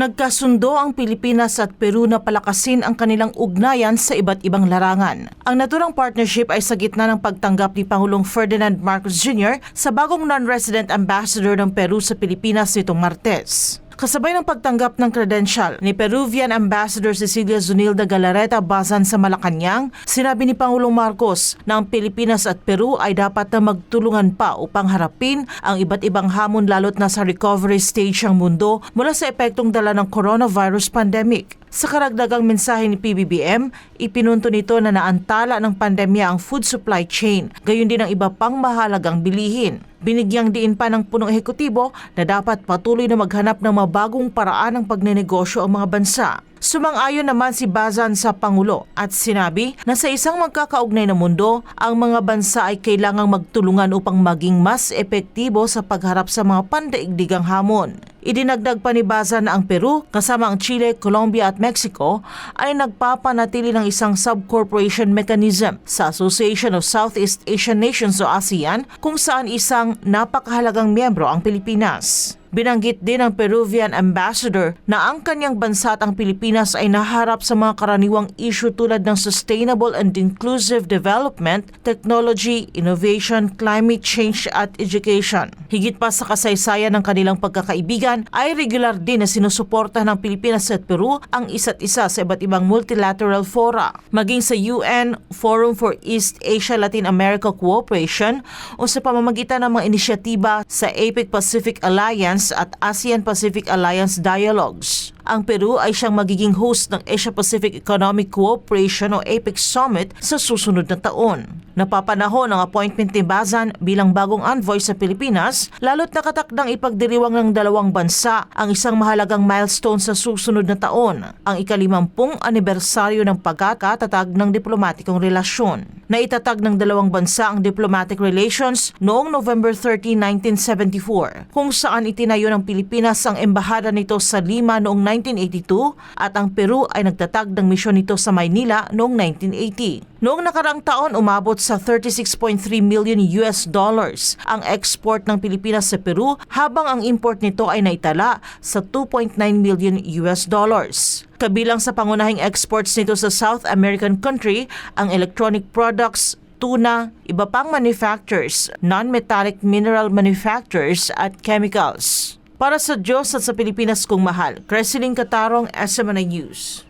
Nagkasundo ang Pilipinas at Peru na palakasin ang kanilang ugnayan sa iba't ibang larangan. Ang naturang partnership ay sa gitna ng pagtanggap ni Pangulong Ferdinand Marcos Jr. sa bagong non-resident ambassador ng Peru sa Pilipinas nitong Martes. Kasabay ng pagtanggap ng credential ni Peruvian Ambassador Cecilia Zunilda Galareta Bazan sa Malacanang, sinabi ni Pangulong Marcos na ang Pilipinas at Peru ay dapat na magtulungan pa upang harapin ang iba't ibang hamon lalo't na sa recovery stage ang mundo mula sa epektong dala ng coronavirus pandemic. Sa karagdagang mensahe ni PBBM, ipinunto nito na naantala ng pandemya ang food supply chain, gayon din ang iba pang mahalagang bilihin. Binigyang diin pa ng punong ehekutibo na dapat patuloy na maghanap ng mabagong paraan ng pagnenegosyo ang mga bansa. Sumang-ayon naman si Bazan sa Pangulo at sinabi na sa isang magkakaugnay na mundo, ang mga bansa ay kailangang magtulungan upang maging mas epektibo sa pagharap sa mga pandaigdigang hamon. Idinagdag pa ni Bazan na ang Peru, kasama ang Chile, Colombia at Mexico, ay nagpapanatili ng isang subcorporation mechanism sa Association of Southeast Asian Nations o ASEAN kung saan isang napakahalagang miyembro ang Pilipinas. Binanggit din ng Peruvian ambassador na ang kanyang bansa at ang Pilipinas ay naharap sa mga karaniwang issue tulad ng sustainable and inclusive development, technology, innovation, climate change at education. Higit pa sa kasaysayan ng kanilang pagkakaibigan ay regular din na sinusuporta ng Pilipinas at Peru ang isa't isa sa iba't ibang multilateral fora, maging sa UN Forum for East Asia Latin America Cooperation o sa pamamagitan ng mga inisyatiba sa APEC Pacific Alliance at ASEAN Pacific Alliance Dialogues. Ang Peru ay siyang magiging host ng Asia-Pacific Economic Cooperation o APEC Summit sa susunod na taon. Napapanahon ang appointment ni Bazan bilang bagong envoy sa Pilipinas, lalo't nakatakdang ipagdiriwang ng dalawang bansa ang isang mahalagang milestone sa susunod na taon, ang ikalimampung anibersaryo ng pagkakatatag ng diplomatikong relasyon. Naitatag ng dalawang bansa ang diplomatic relations noong November 13, 1974, kung saan itinayo ng Pilipinas ang embahada nito sa Lima noong 1982 at ang Peru ay nagtatag ng misyon nito sa Maynila noong 1980. Noong nakaraang taon, umabot sa 36.3 million US dollars ang export ng Pilipinas sa Peru habang ang import nito ay naitala sa 2.9 million US dollars. Kabilang sa pangunahing exports nito sa South American country ang electronic products, tuna, iba pang manufacturers, non-metallic mineral manufacturers at chemicals. Para sa Diyos at sa Pilipinas kong mahal, Cresceling Katarong, SMNI News.